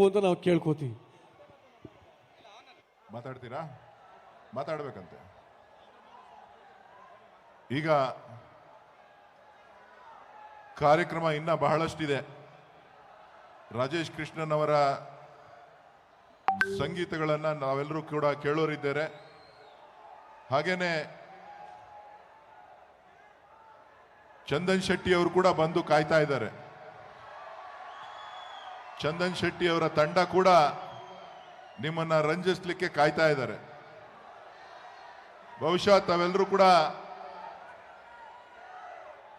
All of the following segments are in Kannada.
ಅಂತ ನಾವು ಕೇಳ್ಕೋತೀವಿ. ಮಾತಾಡ್ತೀರಾ? ಮಾತಾಡ್ಬೇಕಂತೆ. ಈಗ ಕಾರ್ಯಕ್ರಮ ಇನ್ನ ಬಹಳಷ್ಟಿದೆ. ರಾಜೇಶ್ ಕೃಷ್ಣನ್ ಅವರ ಸಂಗೀತಗಳನ್ನ ನಾವೆಲ್ಲರೂ ಕೂಡ ಕೇಳೋರಿದ್ದೇವೆ ಹಾಗೇನೆ ಚಂದನ್ ಶೆಟ್ಟಿ ಅವರು ಕೂಡ ಬಂದು ಕಾಯ್ತಾ ಇದ್ದಾರೆ. ಚಂದನ್ ಶೆಟ್ಟಿ ಅವರ ತಂಡ ಕೂಡ ನಿಮ್ಮನ್ನ ರಂಜಿಸ್ಲಿಕ್ಕೆ ಕಾಯ್ತಾ ಇದ್ದಾರೆ. ಬಹುಶಃ ತಾವೆಲ್ಲರೂ ಕೂಡ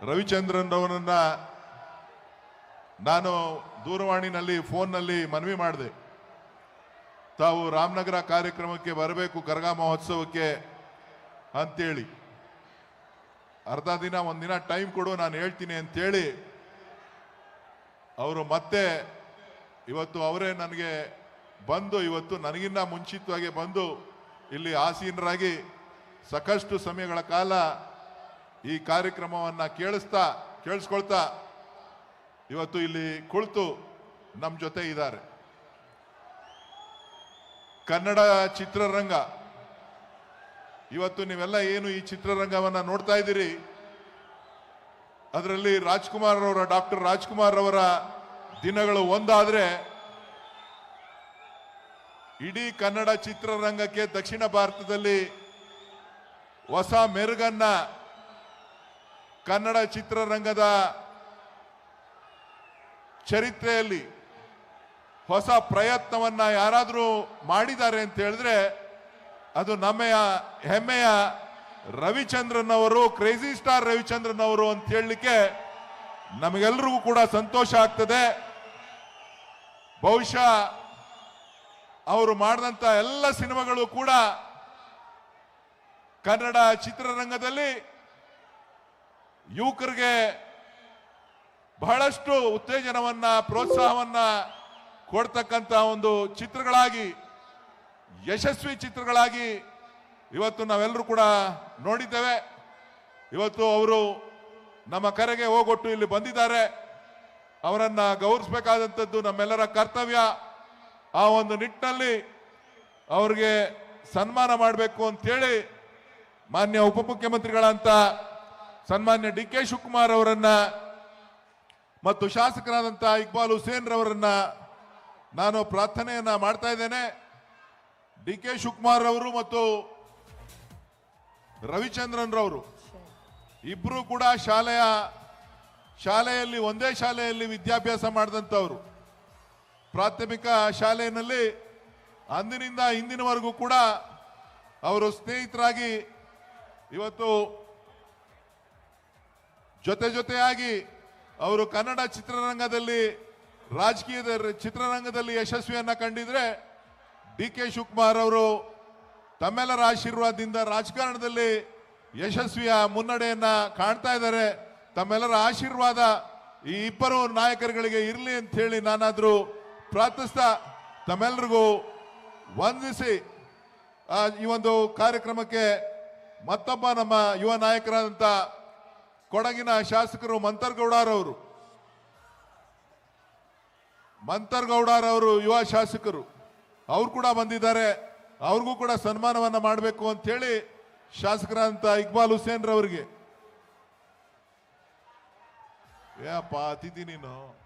ರವಿಚಂದ್ರನ್ ಅವರನ್ನ ನಾನು ದೂರವಾಣಿನಲ್ಲಿ, ಫೋನ್ನಲ್ಲಿ ಮನವಿ ಮಾಡಿದೆ. ತಾವು ರಾಮನಗರ ಕಾರ್ಯಕ್ರಮಕ್ಕೆ ಬರಬೇಕು, ಕರಗ ಮಹೋತ್ಸವಕ್ಕೆ ಅಂತೇಳಿ. ಅರ್ಧ ದಿನ, ಒಂದಿನ ಟೈಮ್ ಕೊಡು, ನಾನು ಹೇಳ್ತೀನಿ ಅಂತೇಳಿ ಅವರು ಮತ್ತೆ ಇವತ್ತು ಅವರೇ ನನಗೆ ಬಂದು, ಇವತ್ತು ನನಗಿನ್ನ ಮುಂಚಿತವಾಗಿ ಬಂದು ಇಲ್ಲಿ ಆಸೀನರಾಗಿ ಸಾಕಷ್ಟು ಸಮಯಗಳ ಕಾಲ ಈ ಕಾರ್ಯಕ್ರಮವನ್ನು ಕೇಳಿಸ್ತಾ, ಕೇಳಿಸ್ಕೊಳ್ತಾ ಇವತ್ತು ಇಲ್ಲಿ ಕುಳಿತು ನಮ್ಮ ಜೊತೆ ಇದ್ದಾರೆ. ಕನ್ನಡ ಚಿತ್ರರಂಗ, ಇವತ್ತು ನೀವೆಲ್ಲ ಏನು ಈ ಚಿತ್ರರಂಗವನ್ನು ನೋಡ್ತಾ ಇದ್ದೀರಿ? ಅದರಲ್ಲಿ ರಾಜ್ಕುಮಾರ್ ಅವರ, ಡಾಕ್ಟರ್ ರಾಜ್ಕುಮಾರ್ ಅವರ ದಿನಗಳು ಒಂದಾದ್ರೆ ಇಡೀ ಕನ್ನಡ ಚಿತ್ರರಂಗಕ್ಕೆ ದಕ್ಷಿಣ ಭಾರತದಲ್ಲಿ ಹೊಸ ಮೆರುಗನ್ನ ಕನ್ನಡ ಚಿತ್ರರಂಗದ ಚರಿತ್ರೆಯಲ್ಲಿ ಹೊಸ ಪ್ರಯತ್ನವನ್ನ ಯಾರಾದರೂ ಮಾಡಿದ್ದಾರೆ ಅಂತ ಹೇಳಿದ್ರೆ ಅದು ನಮ್ಮೆಯ ಹೆಮ್ಮೆಯ ರವಿಚಂದ್ರನ್ ಅವರು ಕ್ರೇಜಿ ಸ್ಟಾರ್ ರವಿಚಂದ್ರನ್ ಅವರು ಅಂತ ಹೇಳಲಿಕ್ಕೆ ನಮಗೆಲ್ರಿಗೂ ಕೂಡ ಸಂತೋಷ ಆಗ್ತದೆ. ಬಹುಶಃ ಅವರು ಮಾಡಿದಂತ ಎಲ್ಲ ಸಿನಿಮಾಗಳು ಕೂಡ ಕನ್ನಡ ಚಿತ್ರರಂಗದಲ್ಲಿ ಯುವಕರಿಗೆ ಬಹಳಷ್ಟು ಉತ್ತೇಜನವನ್ನ, ಪ್ರೋತ್ಸಾಹವನ್ನ ಕೊಡ್ತಕ್ಕಂತ ಒಂದು ಚಿತ್ರಗಳಾಗಿ, ಯಶಸ್ವಿ ಚಿತ್ರಗಳಾಗಿ ಇವತ್ತು ನಾವೆಲ್ಲರೂ ಕೂಡ ನೋಡಿದ್ದೇವೆ. ಇವತ್ತು ಅವರು ನಮ್ಮ ಕರೆಗೆ ಹೋಗೊಟ್ಟು ಇಲ್ಲಿ ಬಂದಿದ್ದಾರೆ. ಅವರನ್ನ ಗೌರವಿಸಬೇಕಾದಂಥದ್ದು ನಮ್ಮೆಲ್ಲರ ಕರ್ತವ್ಯ. ಆ ಒಂದು ನಿಟ್ಟಿನಲ್ಲಿ ಅವ್ರಿಗೆ ಸನ್ಮಾನ ಮಾಡಬೇಕು ಅಂತೇಳಿ ಮಾನ್ಯ ಉಪಮುಖ್ಯಮಂತ್ರಿಗಳಂತ ಸನ್ಮಾನ್ಯ ಡಿ ಕೆ ಶಿವಕುಮಾರ್ ಅವರನ್ನ ಮತ್ತು ಶಾಸಕರಾದಂಥ ಇಕ್ಬಾಲ್ ಹುಸೇನ್ ರವರನ್ನ ನಾನು ಪ್ರಾರ್ಥನೆಯನ್ನ ಮಾಡ್ತಾ ಇದ್ದೇನೆ. ಡಿ ಕೆ ಶಿವಕುಮಾರ್ ಅವರು ಮತ್ತು ರವಿಚಂದ್ರನ್ ರವರು. ಇಬ್ರು ಕೂಡ ಶಾಲೆಯ ಶಾಲೆಯಲ್ಲಿ, ಒಂದೇ ಶಾಲೆಯಲ್ಲಿ ವಿದ್ಯಾಭ್ಯಾಸ ಮಾಡಿದಂಥವ್ರು. ಪ್ರಾಥಮಿಕ ಶಾಲೆಯಲ್ಲಿ ಅಂದಿನಿಂದ ಇಂದಿನವರೆಗೂ ಕೂಡ ಅವರು ಸ್ನೇಹಿತರಾಗಿ ಇವತ್ತು ಜೊತೆ ಜೊತೆಯಾಗಿ ಅವರು ಕನ್ನಡ ಚಿತ್ರರಂಗದಲ್ಲಿ ರಾಜಕೀಯದ ಚಿತ್ರರಂಗದಲ್ಲಿ ಯಶಸ್ವಿಯನ್ನು ಕಂಡಿದ್ರೆ ಡಿ ಕೆ ಶಿವಕುಮಾರ್ ಅವರು ತಮ್ಮೆಲ್ಲರ ಆಶೀರ್ವಾದದಿಂದ ರಾಜಕಾರಣದಲ್ಲಿ ಯಶಸ್ವಿಯ ಮುನ್ನಡೆಯನ್ನ ಕಾಣ್ತಾ ಇದ್ದಾರೆ. ತಮ್ಮೆಲ್ಲರ ಆಶೀರ್ವಾದ ಈ ಇಬ್ಬರು ನಾಯಕರುಗಳಿಗೆ ಇರಲಿ ಅಂತ ಹೇಳಿ ನಾನಾದರೂ ಪ್ರಾರ್ಥಿಸ್ತಾ ತಮ್ಮೆಲ್ಲರಿಗೂ ವಂದಿಸಿ ಈ ಒಂದು ಕಾರ್ಯಕ್ರಮಕ್ಕೆ ಮತ್ತೊಬ್ಬ ನಮ್ಮ ಯುವ ನಾಯಕರಾದಂಥ ಕೊಡಗಿನ ಶಾಸಕರು ಮಂತರ್ಗೌಡರವರು ಮಂತರ್ಗೌಡರವರು ಯುವ ಶಾಸಕರು. ಅವ್ರು ಕೂಡ ಬಂದಿದ್ದಾರೆ. ಅವ್ರಿಗೂ ಕೂಡ ಸನ್ಮಾನವನ್ನ ಮಾಡಬೇಕು ಅಂತ ಹೇಳಿ ಶಾಸಕರಾದಂಥ ಇಕ್ಬಾಲ್ ಹುಸೇನ್ ರವರಿಗೆ ಏಪ್ಪ ಅತಿಥಿ ನೀನು.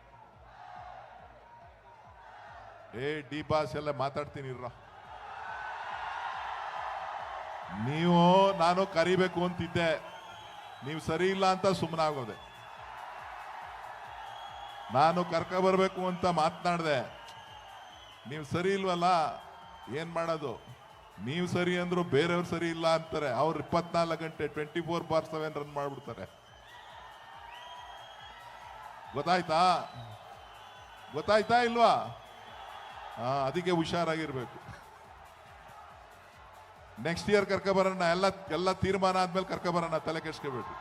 ಏ, ಡಿ ಬಾಸ್ ಎಲ್ಲ ಮಾತಾಡ್ತೀನಿ ಇರ್ರ. ನೀವು, ನಾನು ಕರಿಬೇಕು ಅಂತಿದ್ದೆ. ನೀವು ಸರಿ ಇಲ್ಲ ಅಂತ ಸುಮ್ಮನಾಗೋದೆ ನಾನು ಕರ್ಕ ಬರಬೇಕು ಅಂತ ಮಾತನಾಡ್ದೆ. ನೀವು ಸರಿ ಇಲ್ವಲ್ಲ, ಏನು ಮಾಡೋದು? ನೀವು ಸರಿ ಅಂದ್ರು ಬೇರೆಯವ್ರು ಸರಿ ಇಲ್ಲ ಅಂತಾರೆ. ಅವ್ರು ಇಪ್ಪತ್ನಾಲ್ಕು ಗಂಟೆ twenty four bar seven run ಮಾಡ್ಬಿಡ್ತಾರೆ. ಗೊತ್ತಾಯ್ತಾ? ಗೊತ್ತಾಯ್ತಾ ಇಲ್ವಾ? ಹಾ ಅದಕ್ಕೆ ಹುಷಾರಾಗಿರ್ಬೇಕು. ನೆಕ್ಸ್ಟ್ ಇಯರ್ ಕರ್ಕ ಬರೋಣ, ಎಲ್ಲ ಎಲ್ಲ ತೀರ್ಮಾನ ಆದ್ಮೇಲೆ ಕರ್ಕ ಬರೋಣ, ತಲೆ ಕೆಡ್ಸ್ಕೋಬೇಕು.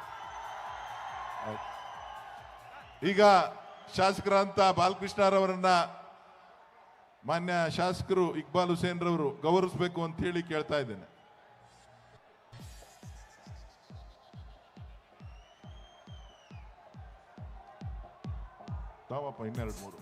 ಈಗ ಶಾಸಕರಂತ ಬಾಲಕೃಷ್ಣರವರನ್ನ ಮಾನ್ಯ ಶಾಸಕರು ಇಕ್ಬಾಲ್ ಹುಸೇನ್ ರವರು ಗೌರವಿಸಬೇಕು ಅಂತ ಹೇಳಿ ಕೇಳ್ತಾ ಇದ್ದೇನೆ. Pava primero el muro.